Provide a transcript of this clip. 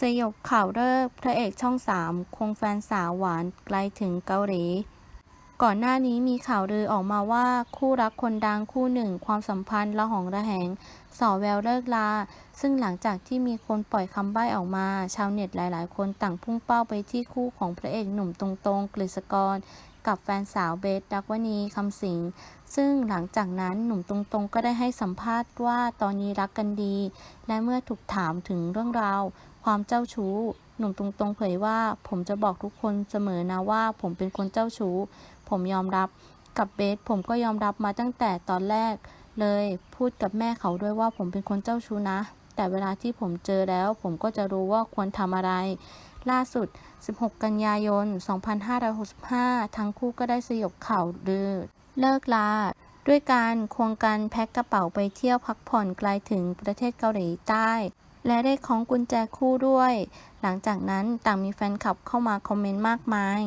สยบข่าวเลิกพระเอกช่องสามควงแฟนสาวหวานไกลถึงเกาหลี ก่อนหน้านี้มีข่าวลือออกมาว่าคู่รักคนดังคู่หนึ่งความสัมพันธ์ละหองระแหงสอแววเลิกลา ซึ่งหลังจากที่มีคนปล่อยคำใบ้ออกมา ชาวเน็ตหลาย ๆ คนต่างพุ่งเป้าไปที่คู่ของพระเอกหนุ่มตรงๆกฤษกร กับแฟนสาวเบสดักวณีคำสิง ซึ่งหลังจากนั้นหนุ่มตรงๆ ก็ได้ให้สัมภาษณ์ว่าตอนนี้รักกันดี และเมื่อถูกถามถึงเรื่องราว ความเจ้าชู้ หนุ่มตรงๆ เผยว่าผมจะบอกทุกคนเสมอนะว่าผมเป็นคนเจ้าชู้ ผมยอมรับกับเบสผมก็ยอมรับมาตั้งแต่ตอนแรก เลยพูดกับแม่เขาด้วยว่าผมเป็นคนเจ้าชู้นะ แต่เวลาที่ผมเจอแล้ว ผมก็จะรู้ว่าควรทำอะไร ล่าสุด 16 กันยายน 2565 ทั้งคู่ก็ได้สยบข่าวลือเลิกลาด้วยการควงกันแพ็คกระเป๋าไปเที่ยวพักผ่อนไกลถึงประเทศเกาหลีใต้ และได้ของกุญแจคู่ด้วย หลังจากนั้นต่างมีแฟนคลับเข้ามาคอมเมนต์มากมาย